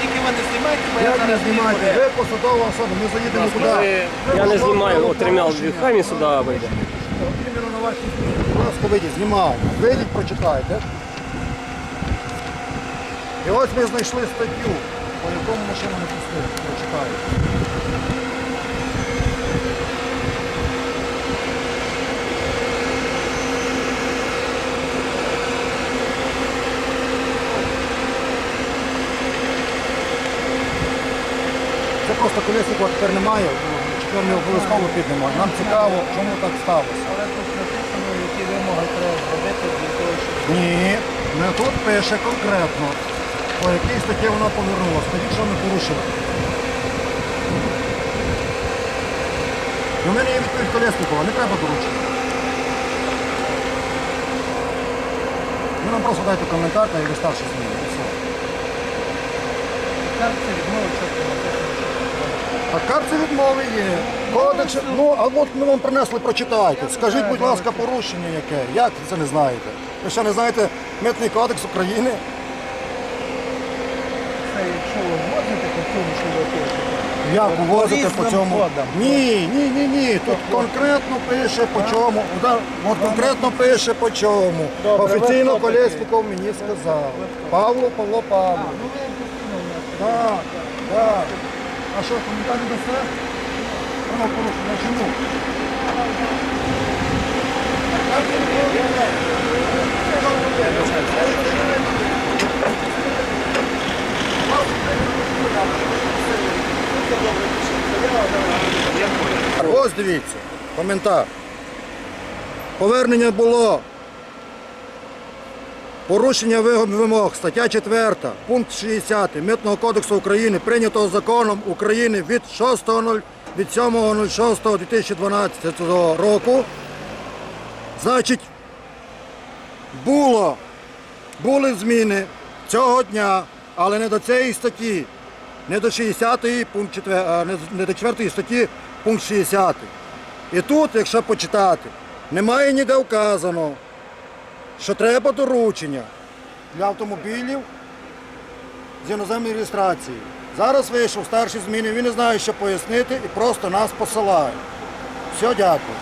Тільки ви не знімайте, бо я Як не зараз знімайте? Ви посадова особа, ми заїдемо куди. Я не знімаю, от рем'ял хай сюди вийде. На вашій. Будь ласка, вийдіть, знімайте. Вийдіть, прочитайте. І ось ми знайшли статтю, по якому машину не пустили. Прочитайте. Просто колеснику тепер немає, тепер не обов'язково піднімати. Нам цікаво, чому так сталося. Але тут написано, які вимоги треба зробити для того, щоб Ні, не тут пише конкретно, по якій статті вона повернулася. Тоді що ми порушили. І в мене є відповідь Колєснікова, не треба доручити. Ви нам просто дайте коментар та і ви старші зміни. і все. карти відмови чітко написано. А карти відмови є. Кодекс, ну, а от ми вам принесли, прочитайте. Скажіть, будь ласка, порушення яке? Як ви це не знаєте? Ви що не знаєте Митний кодекс України? Це якщо ви вводите по цьому, що ви пишете. Як увозите по різним цьому? кодам. Ні, ні, ні, ні. Тут конкретно пише по чому. Да, От конкретно пише по чому. Добре, Офіційно хто Колєсніков мені сказав. Павло, Павло Павло. Ну ви постійно у нас. Так, так. А що, коментар не дасте? Воно порушення чому? Ось дивіться, коментар. Повернення було. Порушення вимог- стаття 4, пункт 60 Митного кодексу України, прийнятого законом України від 6.0 від 7.06.2012 року. Значить, було, були зміни цього дня, але не до цієї статті, не до 60 пункт 4, не, не до 4 статті пункт 60. І тут, якщо почитати, немає ніде вказано, що треба доручення для автомобілів з іноземної реєстрації. Зараз вийшов старший зміни, він не знає, що пояснити і просто нас посилає. Все, дякую.